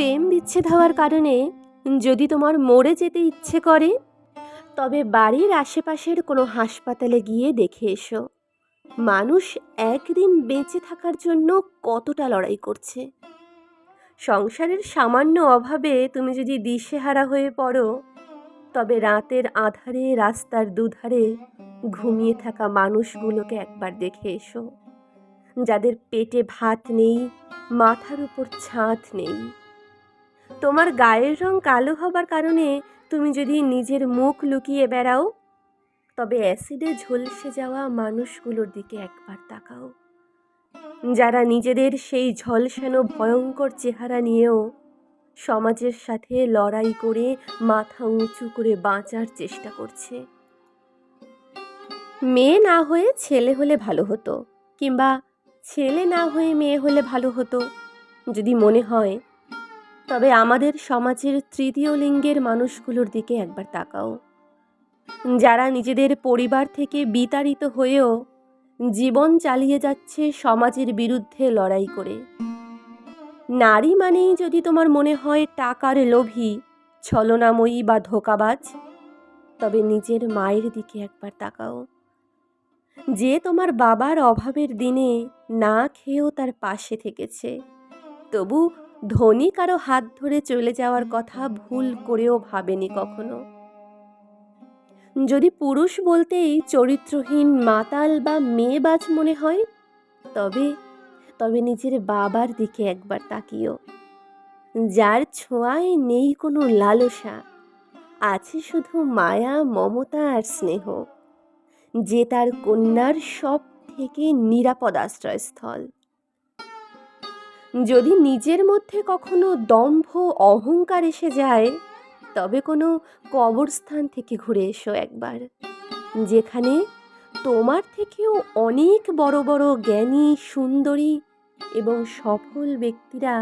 প্রেম বিচ্ছেদ হওয়ার কারণে যদি তোমার মরে যেতে ইচ্ছে করে, তবে বাড়ির আশেপাশের কোনো হাসপাতালে গিয়ে দেখে এসো। মানুষ একদিন বেঁচে থাকার জন্য কতটা লড়াই করছে। সংসারের সামান্য অভাবে তুমি যদি দিশেহারা হয়ে পড়ো, তবে রাতের আধারে, রাস্তার দুধারে ঘুমিয়ে থাকা মানুষগুলোকে একবার দেখে এসো। যাদের পেটে ভাত নেই, মাথার উপর ছাদ নেই। তোমার গায়ের রং কালো হবার কারণে তুমি যদি নিজের মুখ লুকিয়ে বেড়াও, তবে অ্যাসিডে ঝলসে যাওয়া মানুষগুলোর দিকে একবার তাকাও। যারা নিজেদের সেই ঝলসানো ভয়ঙ্কর চেহারা নিয়েও সমাজের সাথে লড়াই করে মাথা উঁচু করে বাঁচার চেষ্টা করছে। মেয়ে না হয়ে ছেলে হলে ভালো হতো, কিংবা ছেলে না হয়ে মেয়ে হলে ভালো হতো, যদি মনে হয় তবে আমাদের সমাজের তৃতীয় লিঙ্গের মানুষগুলোর দিকে একবার তাকাও। যারা নিজেদের পরিবার থেকে বিতাড়িত হয়েও জীবন চালিয়ে যাচ্ছে সমাজের বিরুদ্ধে লড়াই করে। নারী মানেই যদি তোমার মনে হয় টাকার লোভী, ছলনাময়ী বা ধোকাবাজ, তবে নিজের মায়ের দিকে একবার তাকাও। যে তোমার বাবার অভাবের দিনে না খেয়েও তার পাশে থেকেছে, তবু ধনী কারও হাত ধরে চলে যাওয়ার কথা ভুল করেও ভাবেনি কখনো। যদি পুরুষ বলতেই চরিত্রহীন মাতাল বা মেয়েবাজ মনে হয়, তবে তবে নিজের বাবার দিকে একবার তাকিও। যার ছোঁয়ায় নেই কোনো লালসা, আছে শুধু মায়া, মমতা আর স্নেহ। যে তার কন্যার সব থেকে নিরাপদ আশ্রয়স্থল। যদি নিজের মধ্যে কখনো দম্ভ, অহংকার এসে যায়, তবে কোনো কবরস্থান থেকে ঘুরে এসো একবার, যেখানে তোমার থেকেও অনেক বড় বড় জ্ঞানী, সুন্দরী এবং সফল ব্যক্তিরা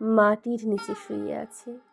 মাটির নিচে শুয়ে আছে।